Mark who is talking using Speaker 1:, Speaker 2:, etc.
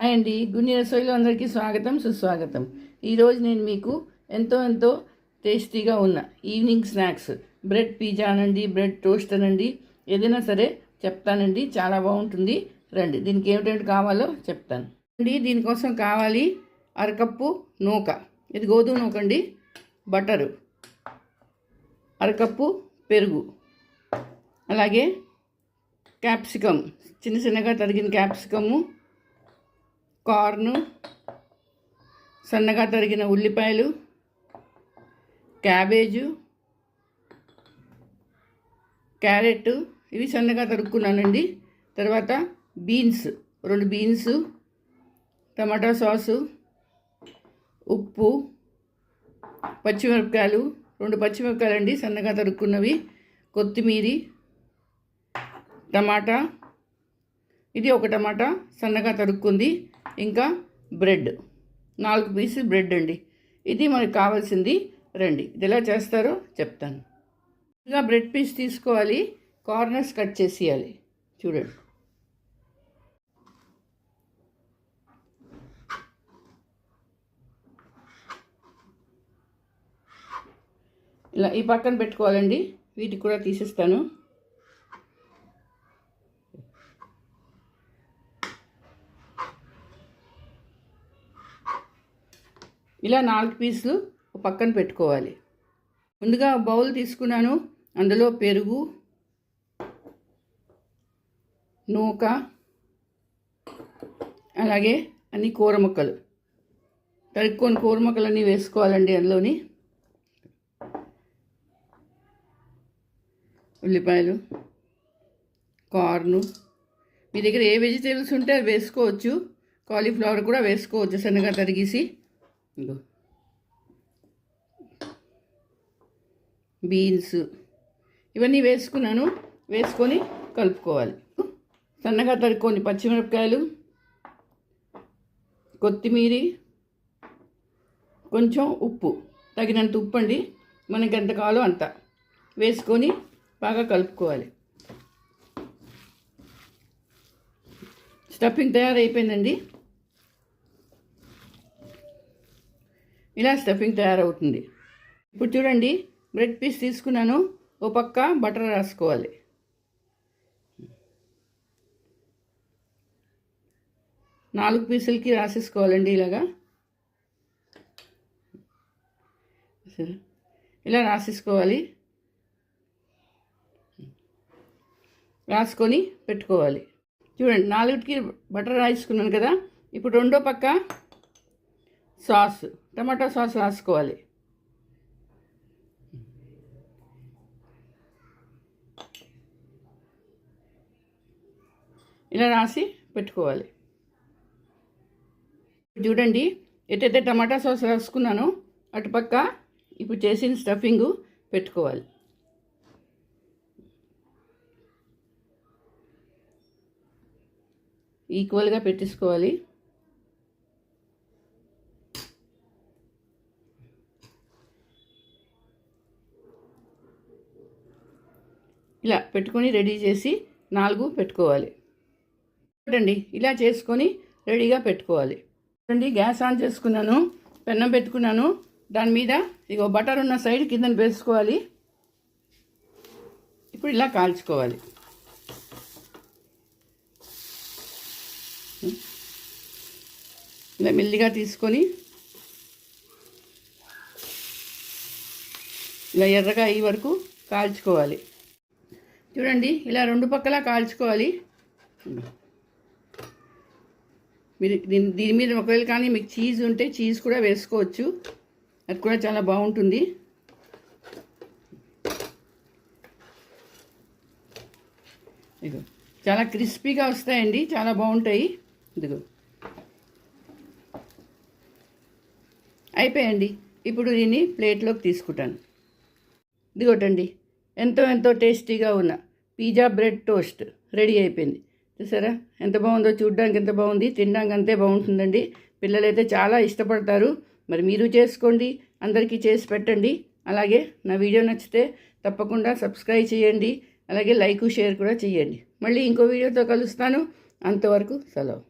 Speaker 1: Hi అండి. గున్ని రసోయిలో అందరికీ స్వాగతం సుస్వాగతం. ఈరోజు నేను మీకు ఎంతో ఎంతో టేస్టీగా ఉన్న ఈవినింగ్ స్నాక్స్. బ్రెడ్ పిజ్జా అనండి బ్రెడ్ టోస్ట్ అనండి ఏదైనా సరే చెప్తానండి. చాలా బాగుంటుంది. రండి దీనికి ఏమిటేంటి కావాలో చెప్తాను. అండి దీనికోసం కావాలి అరకప్పు నూక. ఇది గోధుమ నూక అండి బటరు. అరకప్పు పెరుగు. అలాగే క్యాప్సికమ్ చిన్న చిన్నగా తరిగిన క్యాప్సికము కార్ను సన్నగా తరిగిన ఉల్లిపాయలు క్యాబేజు క్యారెట్ ఇవి సన్నగా తరుక్కున్నానండి. తర్వాత బీన్స్ రెండు బీన్స్ టమాటా సాసు ఉప్పు పచ్చిమిరపకాయలు రెండు పచ్చిమిరపకాయలు అండి సన్నగా తరుక్కున్నవి కొత్తిమీరి టమాటా ఇది ఒక టమాటా సన్నగా తరుక్కుంది. ఇంకా బ్రెడ్. నాలుగు పీసులు బ్రెడ్ అండి. ఇది మనకు కావాల్సింది రండి. ఇది ఎలా చేస్తారో చెప్తాను. ఇంకా బ్రెడ్ పీస్ తీసుకోవాలి. కార్నర్స్ కట్ చేసేయాలి. చూడండి. ఇలా ఈ పక్కన పెట్టుకోవాలండి. వీటికి కూడా తీసేస్తాను. ఇలా నాలుగు పీసులు పక్కన పెట్టుకోవాలి. ముందుగా బౌల్ తీసుకున్నాను. అందులో పెరుగు నూక అలాగే అన్ని కూర ముక్కలు. తరుక్కొని కూర ముక్కలన్నీ వేసుకోవాలండి అందులోని. ఉల్లిపాయలు కార్ను. మీ దగ్గర ఏ వెజిటేబుల్స్ ఉంటే అవి వేసుకోవచ్చు. కాలీఫ్లవర్ కూడా వేసుకోవచ్చు సన్నగా తరిగేసి. ఇంకో బీన్స్. ఇవన్నీ వేసుకున్నాను. వేసుకొని కలుపుకోవాలి. సన్నగా తరుక్కొని పచ్చిమిరపకాయలు. కొత్తిమీరి. కొంచెం ఉప్పు. తగినంత ఉప్పు అండి. మనకి ఎంత కావాలో అంత. వేసుకొని బాగా కలుపుకోవాలి. స్టఫింగ్ తయారైపోయిందండి. ఇలా స్టఫింగ్ తయారవుతుంది. ఇప్పుడు చూడండి బ్రెడ్ పీస్ తీసుకున్నాను. ఓ పక్క బటర్ రాసుకోవాలి. నాలుగు పీసులకి రాసేసుకోవాలండి ఇలాగా. ఇలా రాసేసుకోవాలి. రాసుకొని పెట్టుకోవాలి. చూడండి నాలుగుకి బటర్ రాసుకున్నాను కదా. ఇప్పుడు రెండో పక్క సాస్ టమాటా సాస్ రాసుకోవాలి. ఇలా రాసి పెట్టుకోవాలి. చూడండి ఎటైతే టమాటా సాస్ రాసుకున్నానో అటుపక్క ఇప్పుడు చేసిన స్టఫింగ్ పెట్టుకోవాలి. ఈక్వల్గా పెట్టేసుకోవాలి. ఇలా పెట్టుకొని రెడీ చేసి నాలుగు పెట్టుకోవాలి. చూడండి ఇలా చేసుకొని రెడీగా పెట్టుకోవాలి. చూడండి గ్యాస్ ఆన్ చేసుకున్నాను పెన్నం పెట్టుకున్నాను. దాని మీద ఇగో బటర్ ఉన్న సైడ్ కింద వేసుకోవాలి. ఇప్పుడు ఇలా కాల్చుకోవాలి. ఇలా మెల్లిగా తీసుకొని ఇలా ఎర్రగా అయ్యే వరకు కాల్చుకోవాలి. చూడండి ఇలా రెండు పక్కల కాల్చుకోవాలి. మీరు దీని దీని మీద ఒకవేళ కానీ మీకు చీజ్ ఉంటే చీజ్ కూడా వేసుకోవచ్చు. అది కూడా చాలా బాగుంటుంది. ఇదిగో చాలా క్రిస్పీగా వస్తాయండి చాలా బాగుంటాయి. ఇదిగో. అయిపోయండి. ఇప్పుడు దీన్ని ప్లేట్లోకి తీసుకుంటాను. ఇదిగోటండి ఎంతో ఎంతో టేస్టీగా ఉన్న పిజ్జా బ్రెడ్ టోస్ట్ రెడీ అయిపోయింది. చూసారా? ఎంత బాగుందో చూడడానికి ఎంత బాగుంది తినడానికి అంతే బాగుంటుందండి. పిల్లలైతే చాలా ఇష్టపడతారు. మరి మీరు చేసుకోండి అందరికీ చేసి పెట్టండి. అలాగే నా వీడియో నచ్చితే తప్పకుండా సబ్స్క్రైబ్ చేయండి. అలాగే లైక్ షేర్ కూడా చేయండి. మళ్ళీ ఇంకో వీడియోతో కలుస్తాను. అంతవరకు సెలవు.